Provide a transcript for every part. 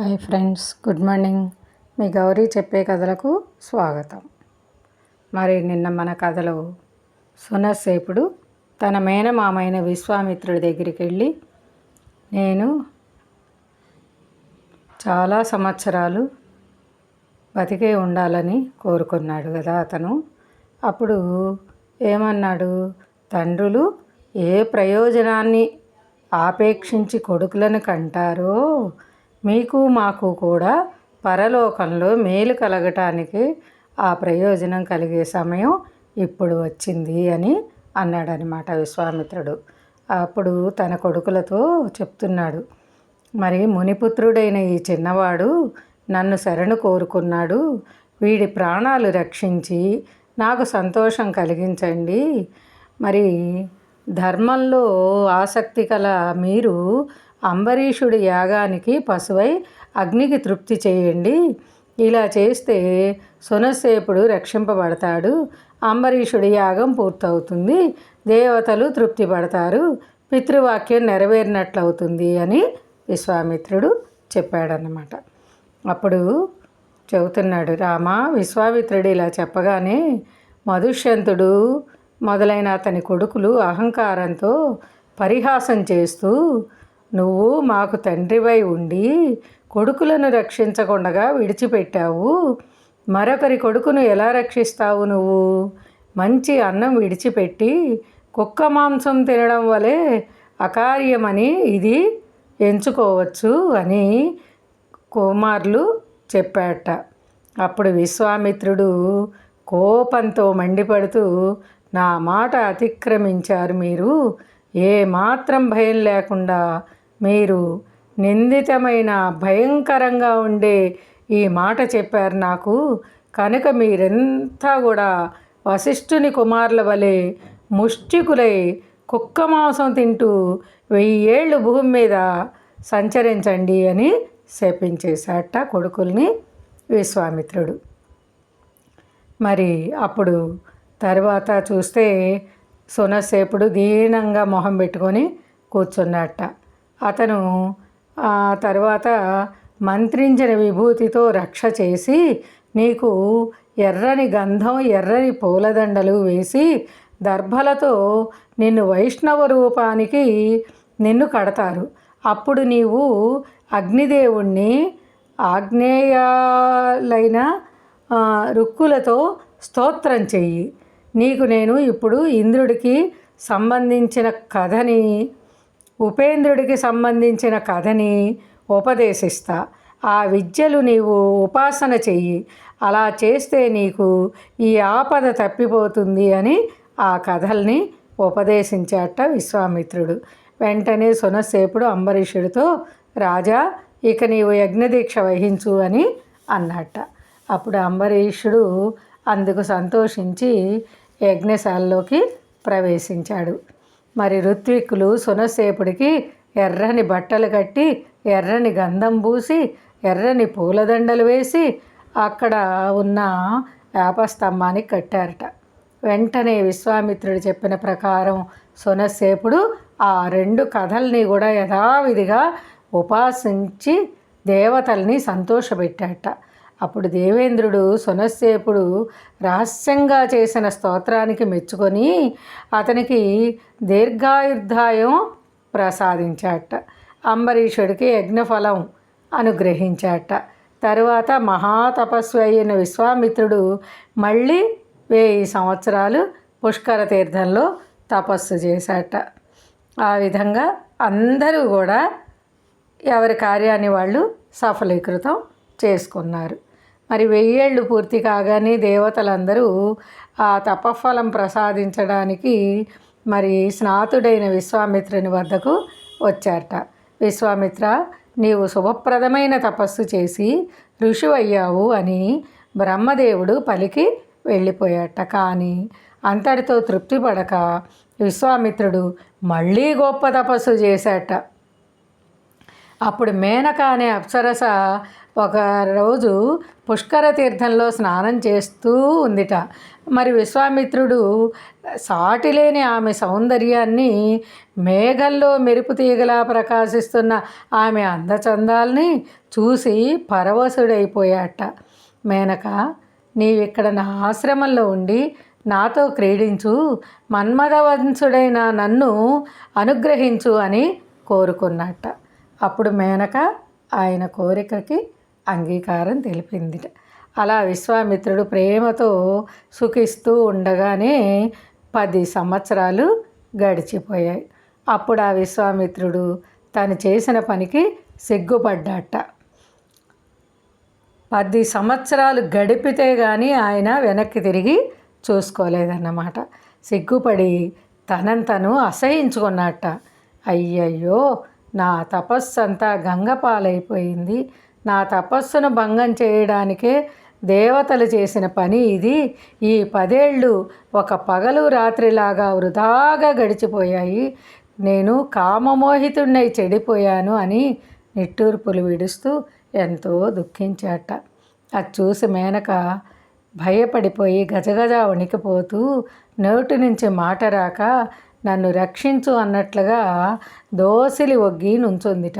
Hi friends good morning. మీ గౌరీ చెప్పే కథలకు స్వాగతం. మరి నిన్న మన కథలో సునసేపుడు తన మేనమామైన విశ్వామిత్రుడి దగ్గరికి వెళ్ళి నేను చాలా సంవత్సరాలు బతికే ఉండాలని కోరుకున్నాడు కదా అతను. అప్పుడు ఏమన్నాడు? తండ్రులు ఏ ప్రయోజనాన్ని ఆపేక్షించి కొడుకులను కంటారో? మీకు మాకు కూడా పరలోకంలో మేలు కలగటానికి ఆ ప్రయోజనం కలిగే సమయం ఇప్పుడు వచ్చింది అని అన్నాడనమాట విశ్వామిత్రుడు. అప్పుడు తన కొడుకులతో చెప్తున్నాడు మరి మునిపుత్రుడైన ఈ చిన్నవాడు నన్ను శరణు కోరుకున్నాడు. వీడి ప్రాణాలు రక్షించి నాకు సంతోషం కలిగించండి. మరి ధర్మంలో ఆసక్తి కల మీరు అంబరీషుడి యాగానికి పశువై అగ్నికి తృప్తి చేయండి. ఇలా చేస్తే సునసేపుడు రక్షింపబడతాడు. అంబరీషుడి యాగం పూర్తవుతుంది. దేవతలు తృప్తి పడతారు పితృవాక్యం నెరవేరినట్లవుతుంది అని విశ్వామిత్రుడు చెప్పాడన్నమాట. అప్పుడు చెబుతున్నాడు రామ విశ్వామిత్రుడు ఇలా చెప్పగానే మధుష్యంతుడు మొదలైన అతని కొడుకులు అహంకారంతో పరిహాసం చేస్తూ నువ్వు మాకు తండ్రివై ఉండి కొడుకులను రక్షించకుండా విడిచిపెట్టావు. మరొకరి కొడుకును ఎలా రక్షిస్తావు నువ్వు? మంచి అన్నం విడిచిపెట్టి కుక్క మాంసం తినడం వలె అకార్యమని ఇది ఎంచుకోవచ్చు అని కుమారులు చెప్పాట. అప్పుడు విశ్వామిత్రుడు కోపంతో మండిపడుతూ నా మాట అతిక్రమించారు మీరు. ఏ మాత్రం భయం లేకుండా మీరు నిందితమైన భయంకరంగా ఉండే ఈ మాట చెప్పారు నాకు. కనుక మీరెంతా కూడా వశిష్ఠుని కుమారుల వలె ముష్టికులై కుక్క మాంసం తింటూ వెయ్యేళ్ళు భూమి మీద సంచరించండి అని శపించేశాట కొడుకుల్ని విశ్వామిత్రుడు. మరి అప్పుడు తర్వాత చూస్తే సునసేపుడు దీనంగా మొహం పెట్టుకొని కూర్చున్నట్ట అతను ఆ తర్వాత మంత్రించిన విభూతితో రక్ష చేసి నీకు ఎర్రని గంధం ఎర్రని పూలదండలు వేసి దర్భలతో నిన్ను వైష్ణవ రూపానికి నిన్ను కడతారు. అప్పుడు నీవు అగ్నిదేవుణ్ణి ఆగ్నేయాలైన రుక్కులతో స్తోత్రం చెయ్యి. నీకు నేను ఇప్పుడు ఇంద్రుడికి సంబంధించిన కథని ఉపేంద్రుడికి సంబంధించిన కథని ఉపదేశిస్తా. ఆ విద్యలు నీవు ఉపాసన చెయ్యి. అలా చేస్తే నీకు ఈ ఆపద తప్పిపోతుంది అని ఆ కథల్ని ఉపదేశించాట విశ్వామిత్రుడు. వెంటనే సునసేపుడు అంబరీషుడితో రాజా ఇక నీవు యజ్ఞదీక్ష వహించు అని అన్నట్ట అప్పుడు అంబరీషుడు అందుకు సంతోషించి యజ్ఞశాలలోకి ప్రవేశించాడు. మరి ఋత్విక్కులు సునసేపుడికి ఎర్రని బట్టలు కట్టి ఎర్రని గంధం పూసి ఎర్రని పూలదండలు వేసి అక్కడ ఉన్న వేపస్తంభానికి కట్టారట. వెంటనే విశ్వామిత్రుడు చెప్పిన ప్రకారం సునసేపుడు ఆ రెండు కథల్ని కూడా యథావిధిగా ఉపాసించి దేవతల్ని సంతోషపెట్టాట అప్పుడు దేవేంద్రుడు సునస్సేపుడు రహస్యంగా చేసిన స్తోత్రానికి మెచ్చుకొని అతనికి దీర్ఘాయుర్ధాయం ప్రసాదించాట. అంబరీషుడికి యజ్ఞఫలం అనుగ్రహించాట. తరువాత మహాతపస్వి అయిన విశ్వామిత్రుడు మళ్ళీ వెయ్యి సంవత్సరాలు పుష్కర తీర్థంలో తపస్సు చేశాట. ఆ విధంగా అందరూ కూడా ఎవరి కార్యాన్ని వాళ్ళు సఫలీకృతం చేసుకున్నారు. మరి వెయ్యేళ్ళు పూర్తి కాగానే దేవతలందరూ ఆ తపఫలం ప్రసాదించడానికి మరి స్నాతుడైన విశ్వామిత్రుని వద్దకు వచ్చారట. విశ్వామిత్ర నీవు శుభప్రదమైన తపస్సు చేసి ఋషివయ్యావు అని బ్రహ్మదేవుడు పలికి వెళ్ళిపోయాట కానీ అంతటితో తృప్తి పడక విశ్వామిత్రుడు మళ్ళీ గొప్ప తపస్సు చేశాట అప్పుడు మేనక అనే అప్సరస ఒక రోజు పుష్కర తీర్థంలో స్నానం చేస్తూ ఉందిట. మరి విశ్వామిత్రుడు సాటిలేని ఆమె సౌందర్యాన్ని మేఘల్లో మెరుపు తీగలా ప్రకాశిస్తున్న ఆమె అందచందాల్ని చూసి పరవశుడైపోయాట. మేనక నీవిక్కడ నా ఆశ్రమంలో ఉండి నాతో క్రీడించు మన్మథవంశుడైన నన్ను అనుగ్రహించు అని కోరుకున్నట్ట అప్పుడు మేనక ఆయన కోరికకి అంగీకారం తెలిపింది అలా విశ్వామిత్రుడు ప్రేమతో సుఖిస్తూ ఉండగానే పది సంవత్సరాలు గడిచిపోయాయి. అప్పుడు ఆ విశ్వామిత్రుడు తను చేసిన పనికి సిగ్గుపడ్డాట. పది సంవత్సరాలు గడిపితే కానీ ఆయన వెనక్కి తిరిగి చూసుకోలేదన్నమాట. సిగ్గుపడి తనంతను అసహించుకున్నట్ట అయ్యయ్యో! నా తపస్సు అంతా గంగపాలైపోయింది. నా తపస్సును భంగం చేయడానికే దేవతలు చేసిన పని ఇది. ఈ పదేళ్ళు ఒక పగలు రాత్రిలాగా వృధాగా గడిచిపోయాయి. నేను కామమోహితుణ్ణై చెడిపోయాను అని నిట్టూర్పులు విడుస్తూ ఎంతో దుఃఖించాట. అది చూసి మేనక భయపడిపోయి గజగజ వణికిపోతూ నోటి నుంచి మాట రాక నన్ను రక్షించు అన్నట్లుగా దోసిలి ఒగ్గి నుంచుందిట.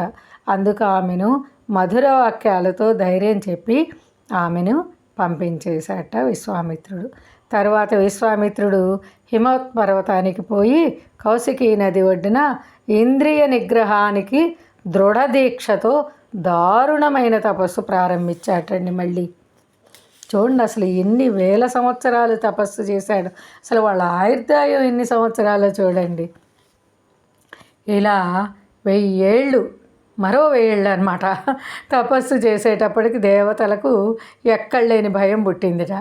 అందుకు ఆమెను మధుర వాక్యాలతో ధైర్యం చెప్పి ఆమెను పంపించేశాట విశ్వామిత్రుడు. తర్వాత విశ్వామిత్రుడు హిమవత్ పర్వతానికి పోయి కౌశికీ నది ఒడ్డున ఇంద్రియ నిగ్రహానికి దృఢ దీక్షతో దారుణమైన తపస్సు ప్రారంభించాటండి మళ్ళీ. చూడండి అసలు ఎన్ని వేల సంవత్సరాలు తపస్సు చేశాడు. అసలు వాళ్ళ ఆయుర్దాయం ఎన్ని సంవత్సరాలు చూడండి. ఇలా వెయ్యి ఏళ్ళు మరో వెయ్యేళ్ళు అనమాట తపస్సు చేసేటప్పటికి దేవతలకు ఎక్కడలేని భయం పుట్టిందిట.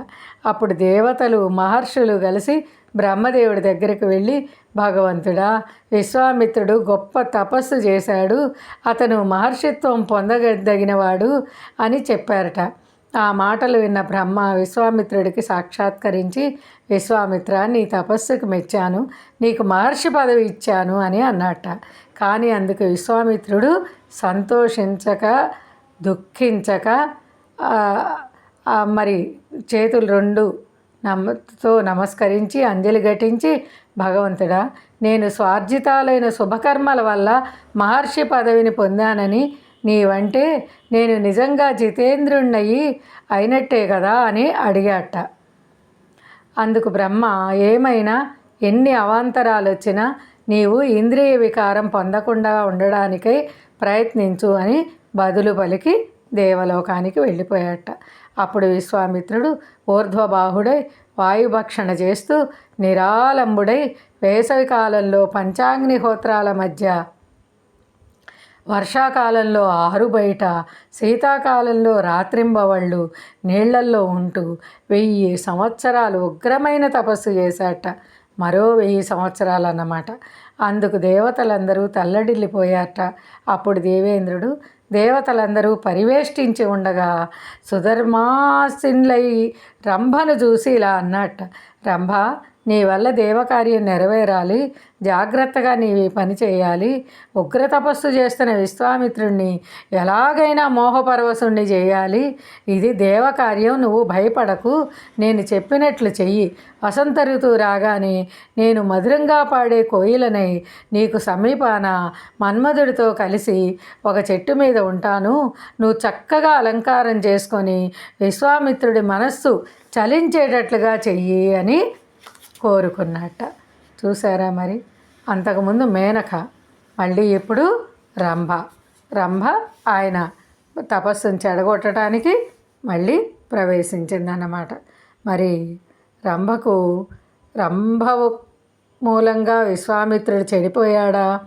అప్పుడు దేవతలు మహర్షులు కలిసి బ్రహ్మదేవుడి దగ్గరికి వెళ్ళి భగవంతుడా విశ్వామిత్రుడు గొప్ప తపస్సు చేశాడు అతను మహర్షిత్వం పొందదగినవాడు అని చెప్పారట. ఆ మాటలు విన్న బ్రహ్మ విశ్వామిత్రుడికి సాక్షాత్కరించి విశ్వామిత్ర నీ తపస్సుకు మెచ్చాను. నీకు మహర్షి పదవి ఇచ్చాను అని అన్నట్ట కానీ అందుకు విశ్వామిత్రుడు సంతోషించక దుఃఖించక మరి చేతులు రెండు నమ్మతో నమస్కరించి అంజలి ఘటించి భగవంతుడా నేను స్వార్జితాలైన శుభకర్మల వల్ల మహర్షి పదవిని పొందానని నీవంటే నేను నిజంగా జితేంద్రుణ్ణయి అయినట్టే కదా అని అడిగాట. అందుకు బ్రహ్మ ఏమైనా ఎన్ని అవాంతరాలు వచ్చినా నీవు ఇంద్రియ వికారం పొందకుండా ఉండడానికై ప్రయత్నించు అని బదులు పలికి దేవలోకానికి వెళ్ళిపోయాట. అప్పుడు విశ్వామిత్రుడు ఊర్ధ్వబాహుడై వాయుభక్షణ చేస్తూ నిరాలంబుడై వేసవి కాలంలో పంచాగ్నిహోత్రాల మధ్య వర్షాకాలంలో ఆరు బయట శీతాకాలంలో రాత్రింబవళ్ళు నీళ్ళల్లో ఉంటూ వెయ్యి సంవత్సరాలు ఉగ్రమైన తపస్సు చేశాట. మరో వెయ్యి సంవత్సరాలు అన్నమాట అందుకు దేవతలందరూ తల్లడిల్లిపోయాట అప్పుడు దేవేంద్రుడు దేవతలందరూ పరివేష్టించి ఉండగా సుధర్మాసిన్లై రంభను చూసి ఇలా అన్నట్ట రంభ నీ వల్ల దేవకార్యం నెరవేరాలి. జాగ్రత్తగా నీవి పని చేయాలి. ఉగ్ర తపస్సు చేస్తున్న విశ్వామిత్రుణ్ణి ఎలాగైనా మోహపరవశుణ్ణి చేయాలి. ఇది దేవకార్యం నువ్వు భయపడకు. నేను చెప్పినట్లు చెయ్యి. వసంత ఋతువు రాగానే నేను మధురంగా పాడే కోయిలనై నీకు సమీపాన మన్మధుడితో కలిసి ఒక చెట్టు మీద ఉంటాను. నువ్వు చక్కగా అలంకారం చేసుకొని విశ్వామిత్రుడి మనస్సు చలించేటట్లుగా చెయ్యి అని కోరుకున్నట్ట. చూసారా మరి? అంతకుముందు మేనక మళ్ళీ ఇప్పుడు రంభ. రంభ ఆయన తపస్సును చెడగొట్టడానికి మళ్ళీ ప్రవేశించిందన్నమాట. మరి రంభకు రంభ మూలంగా విశ్వామిత్రుడు చెడిపోయాడా?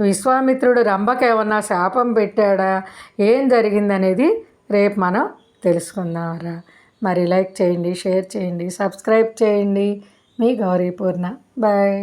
విశ్వామిత్రుడు రంభకేమన్నా శాపం పెట్టాడా? ఏం జరిగిందనేది రేపు మనం తెలుసుకుందామరా మరి లైక్ చేయండి షేర్ చేయండి సబ్స్క్రైబ్ చేయండి. మీ గౌరీ పూర్ణ బాయ్